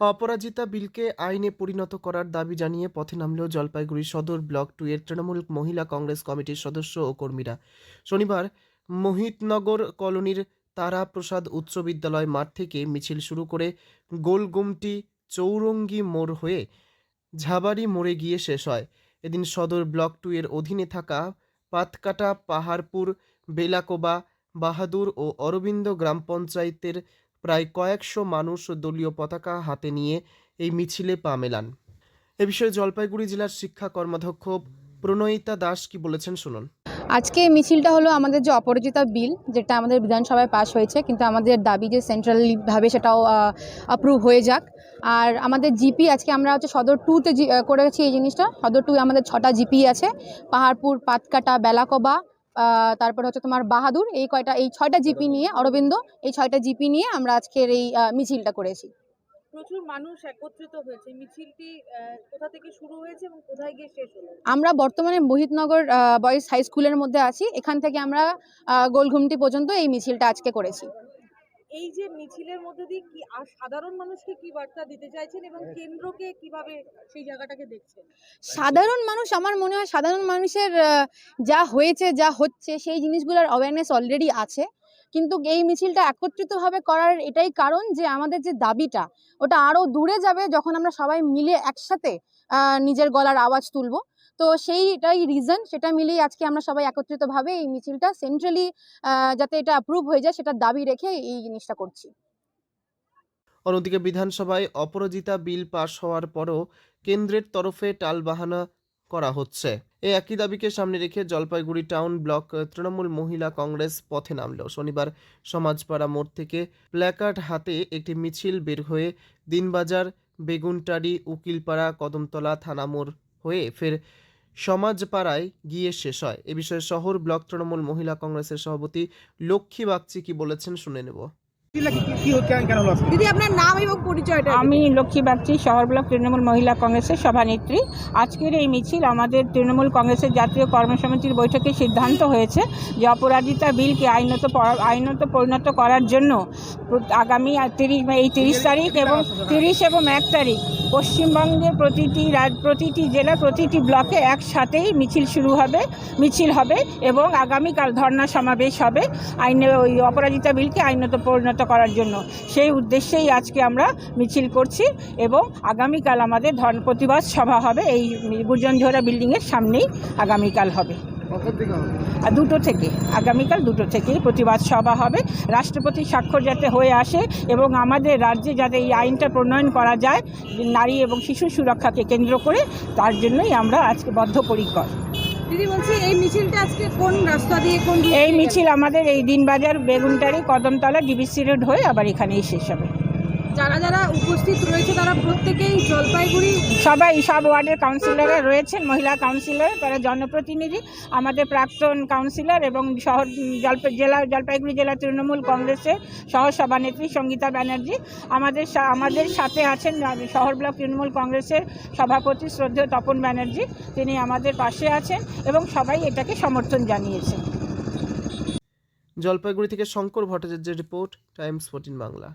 অপরাজিতা বিলকে আইনে পরিণত করার দাবি জানিয়ে পথে নামলেও জলপাইগুড়ি সদর ব্লক টু এর তৃণমূল মহিলা কংগ্রেস কমিটির সদস্য ও কর্মীরা। শনিবার মোহিতনগর কলোনির তারা প্রসাদ উচ্চ বিদ্যালয় মাঠ থেকে মিছিল শুরু করে গোলগুমটি চৌরঙ্গি মোড় হয়ে ঝাবাড়ি মোড়ে গিয়ে শেষ হয়। এদিন সদর ব্লক টু এর অধীনে থাকা পাতকাটা, পাহাড়পুর, বেলাকোবা, বাহাদুর ও অরবিন্দ গ্রাম পঞ্চায়েতের প্রায় কয়েকশো মানুষ দলীয় পতাকা হাতে নিয়ে এই মিছিলে পা মেলান। এ বিষয়ে জলপাইগুড়ি জেলার শিক্ষা কর্মাধ্যক্ষ প্রণয়িতা দাস কি বলেছেন শুনুন। আজকে মিছিলটা হলো আমাদের যে অপরাজিতা বিল, যেটা আমাদের বিধানসভায় পাশ হয়েছে, কিন্তু আমাদের দাবি যে সেন্ট্রালিভাবে সেটাও অ্যাপ্রুভ হয়ে যাক। আর আমাদের জিপি আজকে আমরা হচ্ছে সদর টুতে করেছি এই জিনিসটা। সদর টু আমাদের ছটা জিপি আছে। পাহাড়পুর, পাতকাটা, বেলাকবা তারপরে হচ্ছে তোমার বাহাদুর এই কয়টা এই ছয়টা জিপি নিয়ে অরবিন্দ এই ছয়টা জিপি নিয়ে আমরা আজকের এই মিছিলটা করেছি। প্রচুর মানুষ একত্রিত হয়েছে। মিছিলটি কোথা থেকে শুরু হয়েছে এবং কোথায় গিয়ে শেষ হলো? আমরা বর্তমানে মোহিতনগর বয়েজ হাই স্কুলের মধ্যে আছি। এখান থেকে আমরা গোলঘুমটি পর্যন্ত এই মিছিলটা আজকে করেছি। এই যে মিছিলের মধ্যে দিয়ে কি আর সাধারণ মানুষকে কি বার্তা দিতে চাইছেন এবং কেন্দ্রকে কীভাবে সেই জায়গাটাকে দেখছেন? সাধারণ মানুষ আমার মনে হয় সাধারণ মানুষের যা হয়েছে যা হচ্ছে সেই জিনিসগুলোর অ্যাওয়ারনেস অলরেডি আছে। কিন্তু এই মিছিলটা একত্রিতভাবে করার এটাই কারণ যে আমাদের যে দাবিটা ওটা আরও দূরে যাবে যখন আমরা সবাই মিলে একসাথে নিজের গলার আওয়াজ তুলবো। তো সেইটাই রিজন সেটা মিলেই আজকে আমরা সবাই একত্রিতভাবে এই মিছিলটা সেন্ট্রালি যাতে এটা অ্যাপ্রুভ হয়ে যায়, সেটার দাবি রেখে এই জিনিসটা করছি। অন্যদিকে বিধানসভায় অপরাজিতা বিল পাশ হওয়ার পরও কেন্দ্রের তরফে টালবাহানা করা হচ্ছে। এই একই দাবিকে সামনে রেখে জলপাইগুড়ি টাউন ব্লক তৃণমূল মহিলা কংগ্রেস পথে নামল। শনিবার সমাজপাড়া মোড় থেকে প্ল্যাকার্ড হাতে একটি মিছিল বের হয়ে দিনবাজার বেগুনটারি উকিলপাড়া, কদমতলা থানা মোড় হয়ে ফের সমাজপাড়ায় গিয়ে শেষ হয়। এ বিষয়ে শহর ব্লক তৃণমূল মহিলা কংগ্রেসের সভাপতি লক্ষ্মী বাগচি কি বলেছেন শুনে নেব। দিদি আপনার নাম এবং পরিচয়টা আমি লক্ষ্মী বাগচি শহর ব্লক তৃণমূল মহিলা কংগ্রেসের সভানেত্রী। আজকের এই মিছিল আমাদের তৃণমূল কংগ্রেসের জাতীয় কর্মসমিতির বৈঠকে সিদ্ধান্ত হয়েছে যে অপরাজিতা বিলকে আইনত আইনত পরিণত করার জন্য আগামী তিরিশ এই তিরিশ তারিখ এবং তিরিশ এবং এক তারিখ পশ্চিমবঙ্গের প্রতিটি রাজ, প্রতিটি জেলা, প্রতিটি ব্লকে একসাথেই মিছিল শুরু হবে, মিছিল হবে এবং আগামীকাল ধর্না সমাবেশ হবে আইনে, ওই অপরাজিতা বিলকে আইনত পরিণত করার জন্য। সেই উদ্দেশ্যেই আজকে আমরা মিছিল করছি এবং আগামীকাল আমাদের ধর্ম প্রতিবাদ সভা হবে। এই গুরজনঝোড়া বিল্ডিংয়ের সামনেই আগামীকাল হবে। দুটো থেকে আগামীকাল দুটো থেকে প্রতিবাদ সভা হবে। রাষ্ট্রপতি স্বাক্ষর যাতে হয়ে আসে এবং আমাদের রাজ্যে যাতে এই আইনটা প্রণয়ন করা যায় নারী এবং শিশু সুরক্ষাকে কেন্দ্র করে তার জন্যই আমরা আজকে বদ্ধপরিকর। দিদি বলছি এই মিছিলটা আজকে কোন রাস্তা দিয়ে কোন এই মিছিল আমাদের এই দিনবাজার বেগুনটারি কদমতলা ডিবিসি রোড হয়ে আবার এখানেই শেষ হবে? যারা যারা উপস্থিত রয়েছে তারা প্রত্যেকেই জলপাইগুড়ি সবাই সব ওয়ার্ডের কাউন্সিলররা রয়েছেন মহিলা কাউন্সিলর তারা জনপ্রতিনিধি আমাদের প্রাক্তন কাউন্সিলর এবং শহর জলপাই জেলা জলপাইগুড়ি জেলা তৃণমূল কংগ্রেসের সহ সভানেত্রী সঙ্গীতা ব্যানার্জি। আমাদের সা- আমাদের সাথে আছেন শহর ব্লক তৃণমূল কংগ্রেসের সভাপতি শ্রদ্ধেয় তপন ব্যানার্জি তিনি আমাদের পাশে আছেন এবং সবাই এটাকে সমর্থন জানিয়েছেন। জলপাইগুড়ি থেকে শঙ্কর ভট্টাচার্যের report Times fourteen Bangla.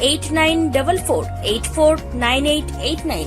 eight nine double four eight four nine eight eight nine